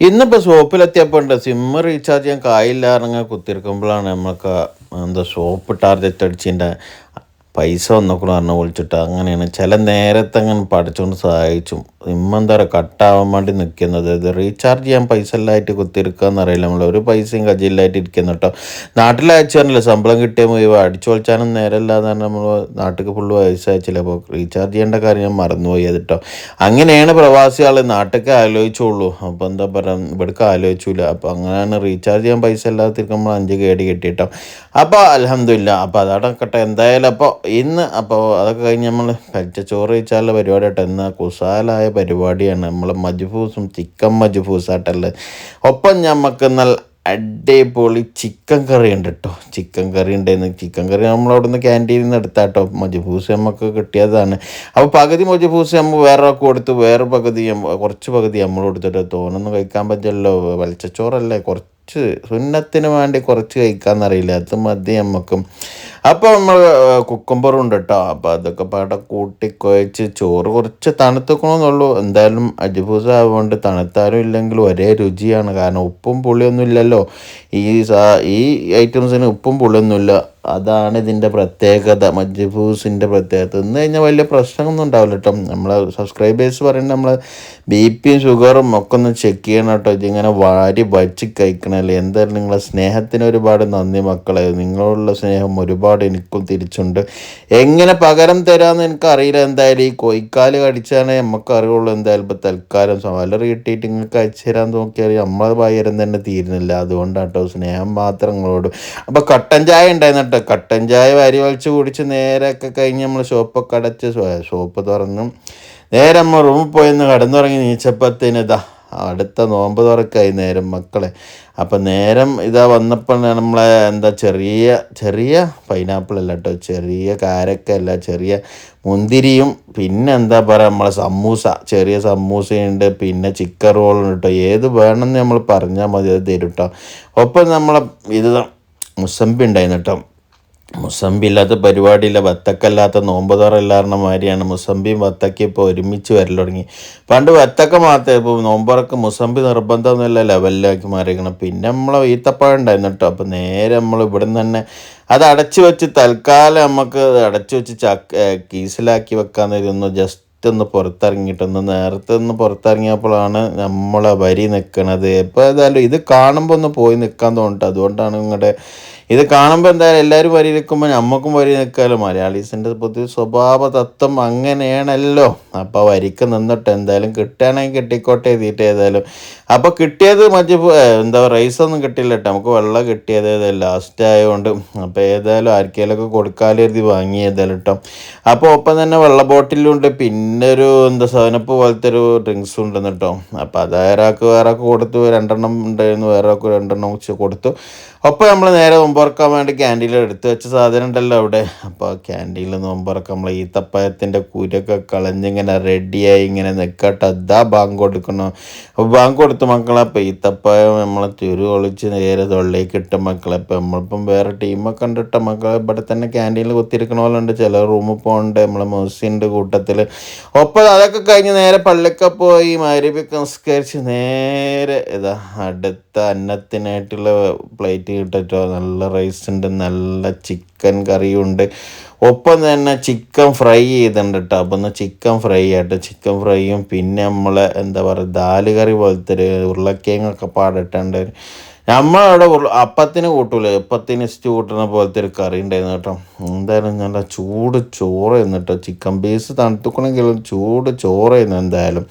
ഇന്നിപ്പോൾ ഷോപ്പിലെത്തിയപ്പോൾ ഉണ്ട്. Sim recharge ചെയ്യാൻ കായില്ലായിരുന്നെങ്കിൽ കുത്തിരിക്കുമ്പോഴാണ് നമ്മൾക്ക് എന്താ ഷോപ്പ് ടാർഗറ്റ് അടിച്ചതിന്റെ പൈസ വന്നോക്കണം പറഞ്ഞ് വിളിച്ചിട്ട് അങ്ങനെയാണ്. ചില നേരത്തെ അങ്ങനെ പഠിച്ചുകൊണ്ട് സഹായിച്ചു. ഇമ്മെന്താ കട്ടാവാൻ വേണ്ടി നിൽക്കുന്നത്. ഇത് റീചാർജ് ചെയ്യാൻ പൈസ എല്ലായിട്ട് കുത്തിരിക്കുക എന്നറിയില്ല. നമ്മൾ ഒരു പൈസയും കജില്ലായിട്ട് ഇരിക്കുന്നു കേട്ടോ. നാട്ടിൽ അയച്ചു തരണില്ല. ശമ്പളം കിട്ടിയ മുഴുവൻ അടിച്ചു വിളിച്ചാലും നേരമില്ലാതെ തന്നെ നമ്മൾ നാട്ടിൽ ഫുള്ള് പൈസ അയച്ചില്ല. അപ്പോൾ റീചാർജ് ചെയ്യേണ്ട കാര്യം ഞാൻ മറന്നുപോയി അത് കേട്ടോ. അങ്ങനെയാണ് പ്രവാസികൾ നാട്ടിലേക്ക് ആലോചിച്ചുള്ളൂ. അപ്പോൾ എന്താ പറയുക ഇവിടേക്ക് ആലോചിച്ചില്ല അപ്പോൾ അങ്ങനെയാണ് റീചാർജ് ചെയ്യാൻ പൈസ ഇല്ലാതിരിക്കുമ്പോൾ അഞ്ച് കേടി കിട്ടിയിട്ടോ അപ്പോൾ അലഹമില്ല അപ്പോൾ അതടക്കട്ടെ. എന്തായാലും അപ്പോൾ ഇന്ന് അപ്പോൾ അതൊക്കെ കഴിഞ്ഞ് നമ്മൾ കഴിച്ച ചോറ് കഴിച്ചാലുള്ള പരിപാടി കേട്ടോ ഇന്ന് കുസാലായ പരിപാടിയാണ്. നമ്മൾ മജ്ഫൂസും ചിക്കൻ മജ്ഫൂസായിട്ടുള്ളത് ഒപ്പം ഞമ്മക്ക് നല്ല അടിപൊളി ചിക്കൻ കറി ഉണ്ട് കേട്ടോ ചിക്കൻ കറി ഉണ്ടായിരുന്നു ചിക്കൻ കറി നമ്മൾ അവിടെ നിന്ന് ക്യാന്റീനിൽ നിന്ന് എടുത്താട്ടോ. മജ്ഫൂസ് നമുക്ക് കിട്ടിയതാണ്. അപ്പോൾ പകുതി മജ്ഫൂസ് നമ്മൾ വേറെ കൊടുത്ത് വേറെ പകുതി കുറച്ച് പകുതി നമ്മൾ കൊടുത്തിട്ട് തോനൊന്നും കഴിക്കാൻ പറ്റില്ലല്ലോ. വെളിച്ചച്ചോറല്ലേ? കുറച്ച് സുന്നത്തിന് വേണ്ടി കുറച്ച് കഴിക്കാമെന്നറിയില്ല അത് മതി നമുക്കും അപ്പോൾ നമ്മൾ കുക്കുംബറും ഉണ്ട് കേട്ടോ അപ്പോൾ അതൊക്കെ പാടെ കൂട്ടി കുഴച്ച് ചോറ് കുറച്ച് തണുത്തുക്കണമെന്നുള്ളൂ എന്തായാലും അജിഫൂസ് ആയതുകൊണ്ട് തണുത്താലും ഇല്ലെങ്കിലും ഒരേ രുചിയാണ്. കാരണം ഉപ്പും പുളിയൊന്നും ഇല്ലല്ലോ. ഈ സാ ഈ ഐറ്റംസിന് ഉപ്പും പുളിയൊന്നുമില്ല അതാണ് ഇതിന്റെ പ്രത്യേകത. മജ്ജഫൂസിന്റെ പ്രത്യേകത. എന്ന് കഴിഞ്ഞാൽ വലിയ പ്രശ്നമൊന്നും ഉണ്ടാവില്ല കേട്ടോ. നമ്മൾ സബ്സ്ക്രൈബേഴ്സ് പറയുന്നത് നമ്മൾ ബി പിയും ഷുഗറും ഒക്കെ ഒന്ന് ചെക്ക് ചെയ്യണം കേട്ടോ. ഇതിങ്ങനെ വാരി വച്ച് കഴിക്കണമല്ലേ എന്തായാലും നിങ്ങളെ സ്നേഹത്തിന് ഒരുപാട് നന്ദി മക്കളെ. നിങ്ങളുള്ള സ്നേഹം ഒരുപാട് എനിക്കും തിരിച്ചുണ്ട്. എങ്ങനെ പകരം തരാമെന്ന് എനിക്കറിയില്ല. എന്തായാലും ഈ കൊയ്ക്കാൽ കടിച്ചാണ് നമുക്ക് അറിയുള്ളൂ എന്തായാലും ഇപ്പോൾ തൽക്കാലം സാലറി കിട്ടിയിട്ട് നിങ്ങൾക്ക് അയച്ചു തരാൻ നോക്കിയാൽ നമ്മളെ പകരം തന്നെ തീരുന്നില്ല. അതുകൊണ്ടാണ് കേട്ടോ സ്നേഹം മാത്രം നിങ്ങളോട്. അപ്പോൾ കട്ടൻ ചായ ഉണ്ടായിരുന്നു കേട്ടോ. കട്ടൻ ചായ വരി വലിച്ച് കുടിച്ച് നേരെയൊക്കെ കഴിഞ്ഞ് നമ്മൾ ഷോപ്പൊക്കെ അടച്ച് ഷോപ്പ് തുറന്നു നേരെ നമ്മൾ റൂമിൽ പോയി ഒന്ന് കടന്നുറങ്ങി നീച്ചപ്പത്തിന് ഇതാ അടുത്ത നോമ്പ് തുറക്കായി നേരം മക്കളെ. അപ്പം നേരം ഇതാ വന്നപ്പോൾ നമ്മളെ എന്താ ചെറിയ ചെറിയ പൈനാപ്പിൾ അല്ല കേട്ടോ ചെറിയ കാരക്കല്ല ചെറിയ മുന്തിരിയും പിന്നെ എന്താ പറയുക നമ്മളെ സമൂസ. ചെറിയ സമൂസയുണ്ട് പിന്നെ ചിക്കൻ റോളുണ്ട് കേട്ടോ ഏത് വേണമെന്ന് നമ്മൾ പറഞ്ഞാൽ മതി അത് തരും കേട്ടോ ഒപ്പം നമ്മളെ ഇത് മുസമ്പി ഉണ്ടായിരുന്നു കേട്ടോ മുസമ്പി ഇല്ലാത്ത പരിപാടിയില്ല. വത്തക്കല്ലാത്ത നോമ്പ് തുറയില്ലാറിന മാതിരിയാണ്. മുസമ്പിയും വത്തക്കയും ഇപ്പോൾ ഒരുമിച്ച് വരൽ തുടങ്ങി. പണ്ട് വത്തക്ക മാത്രമേ ഇപ്പോൾ നോമ്പുറക്ക് മുസമ്പി നിർബന്ധമൊന്നുമില്ല ലെവലിലാക്കി മാറിയിരിക്കണം. പിന്നെ നമ്മളെ ഈത്തപ്പഴം ഉണ്ടായിരുന്നു കേട്ടോ. അപ്പോൾ നേരെ നമ്മൾ ഇവിടെ നിന്ന് തന്നെ അത് അടച്ചു വെച്ച് തൽക്കാലം നമുക്ക് അടച്ചു വെച്ച് ചക്ക കീസിലാക്കി വെക്കാമെന്നൊരു ജസ്റ്റ് ഒന്ന് പുറത്തിറങ്ങിയിട്ടൊന്ന് നേരത്തെ ഒന്ന് പുറത്തിറങ്ങിയപ്പോഴാണ് നമ്മളെ വരി നിൽക്കണത് ഇപ്പോൾ ഏതായാലും ഇത് കാണുമ്പോൾ ഒന്ന് പോയി നിൽക്കാൻ തോന്നിട്ട്. അതുകൊണ്ടാണ് ഇങ്ങോട്ട് ഇത് കാണുമ്പോൾ എന്തായാലും എല്ലാവരും വരി നിൽക്കുമ്പോൾ നമുക്കും വരി നിൽക്കാമല്ലോ മലയാളീസിന്റെ പൊതു സ്വഭാവ തത്വം അങ്ങനെയാണല്ലോ. അപ്പോൾ വരിക്ക് നിന്നിട്ട് എന്തായാലും കിട്ടുകയാണെങ്കിൽ കിട്ടിക്കോട്ടെ എഴുതിയിട്ട് ഏതായാലും. അപ്പോൾ കിട്ടിയത് മറ്റേ എന്താ റൈസൊന്നും കിട്ടില്ല കേട്ടോ. നമുക്ക് വെള്ളം കിട്ടിയത് ലാസ്റ്റ് ആയതുകൊണ്ട് അപ്പോൾ ഏതായാലും ആർക്കെങ്കിലൊക്കെ കൊടുക്കാലെഴുതി വാങ്ങി കേട്ടോ. അപ്പോൾ ഒപ്പം തന്നെ വെള്ള ബോട്ടിലുണ്ട് പിന്നെ ഒരു എന്താ സെവനപ്പ് പോലത്തെ ഒരു ഡ്രിങ്ക്സ് ഉണ്ടെന്ന് കേട്ടോ. അപ്പോൾ അത് ഒരാൾക്ക് വേറെ കൊടുത്തു രണ്ടെണ്ണം ഉണ്ടായിരുന്നു വേറെ ആൾക്ക് രണ്ടെണ്ണം കൊടുത്തു. അപ്പോൾ നമ്മൾ നേരെ നോമ്പുറക്കാൻ വേണ്ടി ക്യാന്റീനിൽ എടുത്തു വെച്ച സാധനം ഉണ്ടല്ലോ അവിടെ. അപ്പോൾ ക്യാന്റീനിൽ നോമ്പുറക്കം നമ്മൾ ഈത്തപ്പഴത്തിന്റെ കുരൊക്കെ കളഞ്ഞിങ്ങനെ റെഡിയായി ഇങ്ങനെ നിൽക്കട്ടെ അതാ ബാങ്ക് കൊടുക്കണം അപ്പോൾ ബാങ്ക് കൊടുത്തു മക്കളെ അപ്പോൾ ഈത്തപ്പഴം നമ്മൾ തിരു ഒളിച്ച് നേരെ തൊള്ളിലേക്ക് ഇട്ട മക്കളെ. അപ്പോൾ നമ്മളിപ്പം വേറെ ടീമൊക്കെ ഉണ്ടിട്ട മക്കളെ ഇവിടെ തന്നെ ക്യാന്റീനിൽ കുത്തിരിക്കണ പോലെ ഉണ്ട്. ചില റൂമിൽ പോകണ്ട് നമ്മളെ മെസ്സിന്റെ കൂട്ടത്തിൽ ഒപ്പം അതൊക്കെ കഴിഞ്ഞ് നേരെ പള്ളിക്ക പോയി മാരിപ്പൊക്കെ സംസ്കരിച്ച് നേരെ ഇതാ അടുത്ത അന്നത്തിനായിട്ടുള്ള പ്ലേറ്റ് കിട്ടോ നല്ല റൈസ് ഉണ്ട് നല്ല ചിക്കൻ കറിയുണ്ട്. ഒപ്പം തന്നെ ചിക്കൻ ഫ്രൈ ചെയ്തിട്ടുണ്ട് കേട്ടോ അപ്പം ചിക്കൻ ഫ്രൈ ആയിട്ട് ചിക്കൻ ഫ്രൈയും പിന്നെ നമ്മളെ എന്താ പറയുക ദാൽ കറി പോലത്തെ ഒരു ഉരുളക്കിഴങ്ങൊക്കെ പാടിട്ടുണ്ട്. നമ്മളവിടെ അപ്പത്തിന് കൂട്ടൂല. അപ്പത്തിന് ഇസ്റ്റ് കൂട്ടുന്ന പോലത്തെ ഒരു കറി ഉണ്ടായിരുന്നു കേട്ടോ. എന്തായാലും നല്ല ചൂട് ചോറ് കേട്ടോ. ചിക്കൻ പീസ് തണുത്തുക്കണമെങ്കിലും ചൂട് ചോറായിരുന്നു എന്തായാലും.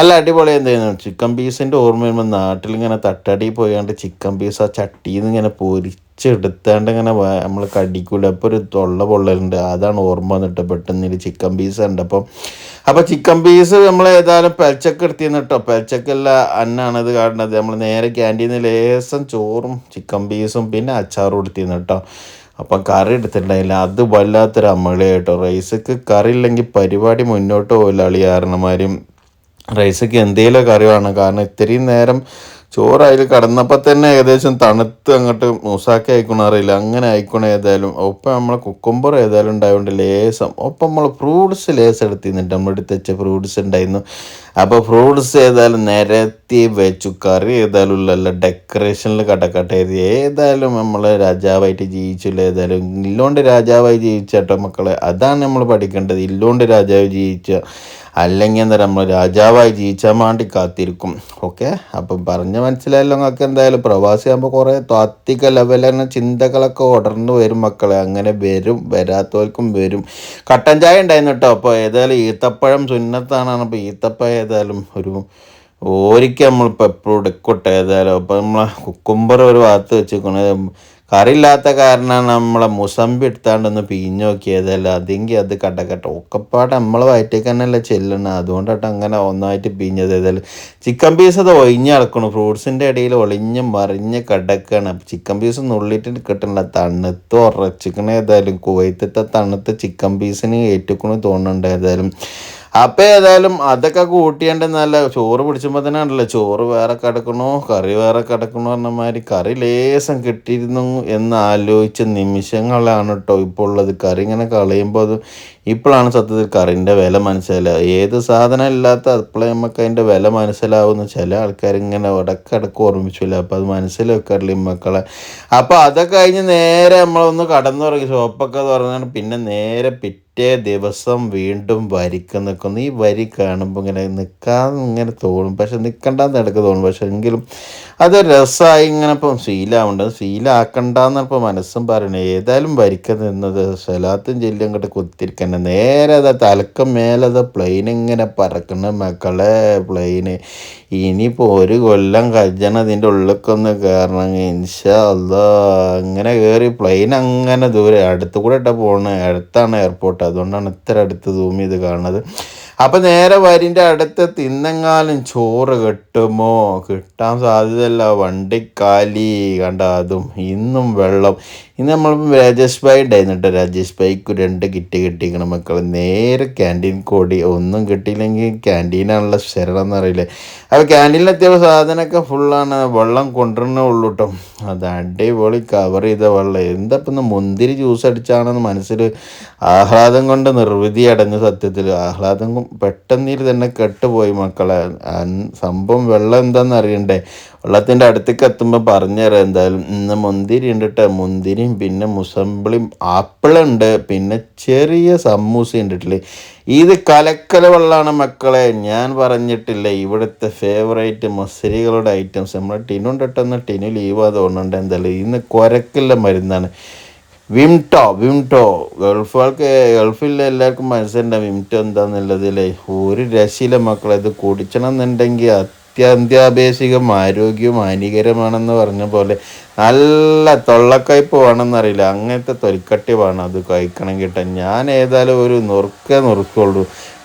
അല്ല അടിപൊളി എന്തായിരുന്നു? ചിക്കൻ പീസിന്റെ ഓർമ്മ വരുമ്പോൾ നാട്ടിലിങ്ങനെ തട്ടടി പോയാണ്ട് ചിക്കൻ പീസ് ആ ചട്ടിയിൽ നിന്ന് ഇങ്ങനെ പൊരിച്ചെടുത്താണ്ട് ഇങ്ങനെ നമ്മൾ കടിക്കൂല. അപ്പോൾ ഒരു തൊള്ള പൊള്ളലുണ്ട്. അതാണ് ഓർമ്മ വന്നിട്ട് പെട്ടെന്ന് ഒരു ചിക്കൻ പീസ് ഉണ്ട്. അപ്പം അപ്പോൾ ചിക്കൻ പീസ് നമ്മൾ ഏതായാലും പെൽച്ചക്ക് എടുത്തിരുന്നു കേട്ടോ പെൽച്ചക്കല്ല അന്നാണ് ഇത് കാണുന്നത്. നമ്മൾ നേരെ ക്യാന്റീനിൽ ലേസം ചോറും ചിക്കൻ പീസും പിന്നെ അച്ചാറും എടുത്തിരുന്നു കേട്ടോ അപ്പം കറി എടുത്തിട്ടുണ്ടായില്ല. അത് വല്ലാത്തൊരു അമ്മളി കേട്ടോ റൈസക്ക് കറി ഇല്ലെങ്കിൽ പരിപാടി മുന്നോട്ട് പോകില്ല അളി കാരണമാരും റൈസക്ക് എന്തെങ്കിലും കറി വേണം. കാരണം ഇത്രയും നേരം ചോറ് അതിൽ കടന്നപ്പോൾ തന്നെ ഏകദേശം തണുത്ത് അങ്ങോട്ട് മൂസാക്കി ആയിക്കണ അറിയില്ല. അങ്ങനെ അയക്കണ ഏതായാലും ഒപ്പം നമ്മളെ കുക്കുംബർ ഏതായാലും ഉണ്ടായതുകൊണ്ട് ലേസം. ഒപ്പം നമ്മൾ ഫ്രൂട്ട്സ് ലേസ് എടുത്തിരുന്നിട്ട് നമ്മൾ എടുത്ത് വെച്ച ഫ്രൂട്ട്സ് ഉണ്ടായിരുന്നു. അപ്പോൾ ഫ്രൂട്ട്സ് ഏതായാലും നിരത്തി വെച്ചു. കറി ഏതായാലും ഉള്ളല്ല ഡെക്കറേഷനിൽ കടക്കട്ടെ ഏതായാലും നമ്മൾ രാജാവായിട്ട് ജീവിച്ചില്ല ഏതായാലും ഇല്ലോണ്ട് രാജാവായി ജീവിച്ചേട്ടോ മക്കളെ. അതാണ് നമ്മൾ പഠിക്കേണ്ടത്. ഇല്ലോണ്ട് രാജാവ് ജീവിച്ച അല്ലെങ്കിൽ എന്താ നമ്മൾ രാജാവായി ജീവിച്ചാൽ വേണ്ടി കാത്തിരിക്കും. ഓക്കെ അപ്പം പറഞ്ഞ് മനസ്സിലായല്ലോ നിങ്ങൾക്ക് എന്തായാലും. പ്രവാസിയാകുമ്പോൾ കുറേ താത്വിക ലെവലിന് ചിന്തകളൊക്കെ ഉടർന്നു വരും മക്കളെ. അങ്ങനെ വരും വരാത്തവർക്കും വരും. കട്ടൻ ചായ ഉണ്ടായിരുന്നു കേട്ടോ. അപ്പോൾ ഏതായാലും ഈത്തപ്പഴം സുന്നത്താണ് അപ്പോൾ ഈത്തപ്പഴം ഏതായാലും ഒരു ഓരിക്കും നമ്മളിപ്പോൾ എപ്പോഴും എടുക്കട്ടെ. ഏതായാലും അപ്പോൾ നമ്മളെ കുക്കുംബർ ഒരു ഭാഗത്ത് വെച്ചിരിക്കണത് കറിയില്ലാത്ത കാരണമാണ് നമ്മളെ മുസമ്പി എടുത്താണ്ടൊന്ന് പിഞ്ഞ് നോക്കിയതല്ല. അതെങ്കിൽ അത് കടക്കട്ടെ ഒക്കെപ്പാട് നമ്മളെ വയറ്റേക്ക് തന്നെയല്ല ചെല്ലണം അതുകൊണ്ടാട്ട് അങ്ങനെ ഒന്നായിട്ട് പിഞ്ഞത് ഏതായാലും ചിക്കൻ പീസ് അത് ഒഴിഞ്ഞ് കിടക്കണം ഫ്രൂട്ട്സിന്റെ ഇടയിൽ ഒളിഞ്ഞ് മറിഞ്ഞ് കിടക്കുകയാണ് ചിക്കൻ പീസ് നുള്ളിയിട്ട് കിട്ടണ്ട തണുത്ത് ഉറച്ചിക്കണ. ഏതായാലും കുവൈത്തത്തെ തണുത്ത് ചിക്കൻ പീസിന് ഏറ്റുക്കണു തോന്നുന്നുണ്ട്. ഏതായാലും അപ്പം ഏതായാലും അതൊക്കെ കൂട്ടിയാണ്ട് നല്ല ചോറ് പിടിച്ചുമ്പോൾ തന്നെ ഉണ്ടല്ലോ. ചോറ് വേറെ കിടക്കണോ കറി വേറെ കിടക്കണോ പറഞ്ഞ മാതിരി കറി ലേസം കിട്ടിയിരുന്നു എന്ന് ആലോചിച്ച നിമിഷങ്ങളാണ് കേട്ടോ ഇപ്പോൾ ഉള്ളത്. കറി ഇങ്ങനെ കളയുമ്പോൾ അത് ഇപ്പോഴാണ് സത്യത്തിൽ കറിന്റെ വില മനസ്സിലാവുക ഏത് സാധനം ഇല്ലാത്ത അപ്പോഴേ നമുക്ക് അതിന്റെ വില മനസ്സിലാവുന്ന. ചില ആൾക്കാർ ഇങ്ങനെ ഇടക്കിടക്ക് ഓർമ്മിച്ചില്ല അപ്പോൾ അത് ഈ മക്കളെ അപ്പോൾ അതൊക്കെ കഴിഞ്ഞ് നേരെ നമ്മളൊന്ന് കടന്നുറങ്ങി. ഷോപ്പൊക്കെ തുറന്നാണ്. പിന്നെ നേരെ പിറ്റേ ദിവസം വീണ്ടും വരിക്ക് നിൽക്കുന്നു ഈ വരി കാണുമ്പോൾ ഇങ്ങനെ നിൽക്കാൻ ഇങ്ങനെ തോന്നും. പക്ഷെ നിൽക്കണ്ടെന്ന് ഇടയ്ക്ക് തോന്നും. പക്ഷെ എങ്കിലും അത് രസമായി ഇങ്ങനെ ഇപ്പം ശീലമുണ്ട് ശീലമാക്കണ്ടെന്ന് ഇപ്പോൾ മനസ്സും പറയണേ ഏതായാലും വരിക്ക നിന്നത് സലാത്തും ചെല്ലും ഇങ്ങോട്ട് കുത്തിരിക്കണ്ട നേരെ അത് തലക്കം മേലത് പ്ലെയിൻ ഇങ്ങനെ പറക്കണ മക്കളെ പ്ലെയിന് ഇനിയിപ്പോൾ ഒരു കൊല്ലം കജ്ജണം ഇതിന്റെ ഉള്ളിലേക്കൊന്ന് കയറണം ഇൻഷാ അല്ലാ. അങ്ങനെ കയറി പ്ലെയിൻ അങ്ങനെ ദൂരെ അടുത്ത് കൂടെ ഇട്ടാ പോകണേ അടുത്താണ് എയർപോർട്ട് അതുകൊണ്ടാണ് ഇത്ര അടുത്ത് സൂം ചെയ്ത് കാണുന്നത്. അപ്പം നേരെ വരിന്റെ അടുത്ത് തിന്നങ്ങാലും ചോറ് കിട്ടുമോ? കിട്ടാൻ സാധ്യതയല്ല. വണ്ടിക്കാലി കണ്ട അതും ഇന്നും വെള്ളം. ഇന്ന് നമ്മൾ രാജേഷ് ഭായി ഉണ്ടായിരുന്നു കേട്ടോ. രാജേഷ് ഭായിക്ക് രണ്ട് കിറ്റ് കിട്ടിയിരിക്കണം മക്കൾ നേരെ ക്യാന്റീൻ കോടി. ഒന്നും കിട്ടിയില്ലെങ്കിൽ ക്യാന്റീനാണുള്ള ശരണം എന്നറിയില്ലേ? അപ്പോൾ ക്യാന്റീനിലെത്തിയപ്പോൾ സാധനമൊക്കെ ഫുള്ളാണ് വെള്ളം കൊണ്ടുവരണേ ഉള്ളൂ കേട്ടോ അത് അടിപൊളി കവർ ചെയ്ത വെള്ളം. എന്താ ഇപ്പം മുന്തിരി ജ്യൂസ് അടിച്ചാണെന്ന് മനസ്സിൽ ആഹ്ലാദം കൊണ്ട് നിർവൃതി അടഞ്ഞു സത്യത്തിൽ ആഹ്ലാദം പെട്ടെന്നിൽ തന്നെ കെട്ടുപോയി മക്കളെ. സംഭവം വെള്ളം എന്താണെന്ന് അറിയണ്ടേ? വെള്ളത്തിന്റെ അടുത്തേക്ക് എത്തുമ്പോൾ പറഞ്ഞുതരാം എന്തായാലും ഇന്ന് മുന്തിരി ഉണ്ട് കേട്ടോ മുന്തിരിയും പിന്നെ മുസമ്പിളിയും ആപ്പിളുണ്ട് പിന്നെ ചെറിയ സമൂസ ഉണ്ടിട്ടില്ലേ ഇത് കലക്കല വെള്ളമാണ് മക്കളെ. ഞാൻ പറഞ്ഞിട്ടില്ല ഇവിടുത്തെ ഫേവറേറ്റ് മസരികളുടെ ഐറ്റംസ് നമ്മൾ ടിനുണ്ട് കേട്ടോ ടിനു ലീവാ തോന്നുന്നുണ്ട് എന്തായാലും. ഇന്ന് കുരക്കില്ല മരുന്നാണ്. വിംടോ വിംടോ ഗൾഫുകൾക്ക് ഗൾഫിലെ എല്ലാവർക്കും മനസ്സിലുണ്ടാവും വിംടോ എന്താന്നുള്ളതിലെ ഒരു രശീല മക്കളെ. ഇത് കുടിക്കണം എന്നുണ്ടെങ്കിൽ അത്യന്താപേക്ഷികം ആരോഗ്യവും ഹാനികരമാണെന്ന് പറഞ്ഞ പോലെ നല്ല തൊള്ളക്കയ്പ് വേണമെന്നറിയില്ല. അങ്ങനത്തെ തൊലിക്കട്ടി വേണം അത് കഴിക്കണം കിട്ടാൻ ഞാൻ ഏതായാലും ഒരു നുറുക്കേ നുറുക്കുള്ളൂ.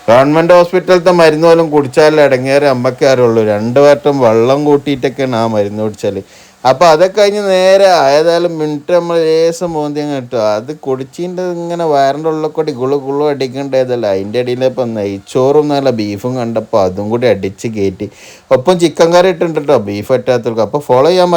ഗവൺമെന്റ് ഹോസ്പിറ്റലത്തെ മരുന്ന് പോലും കുടിച്ചാൽ ഇടങ്ങേറെ അമ്മക്കാരുള്ളൂ രണ്ട് വട്ടം വെള്ളം കൂട്ടിയിട്ടൊക്കെയാണ് ആ മരുന്ന് കുടിച്ചാൽ അപ്പോൾ അതൊക്കെ കഴിഞ്ഞ് നേരെ ഏതായാലും മിനിറ്റ് നമ്മൾ ലേസം മോന്തി അങ്ങ് അത് കുടിച്ചിന്റെ ഇങ്ങനെ വയറിന്റെ ഉള്ളിൽ കൂടി ഗുളു ഗുളു അടിക്കേണ്ടതല്ല അതിന്റെ ഇടയിൽ ഇപ്പം നെയ്ച്ചോറും നല്ല ബീഫും കണ്ടപ്പോൾ അതും കൂടി അടിച്ച് കയറ്റി ഒപ്പം ചിക്കൻ കറി ഇട്ടിട്ടുണ്ട് കേട്ടോ ബീഫ് അറ്റാത്തവർക്ക് അപ്പോൾ ഫോളോ ചെയ്യാൻ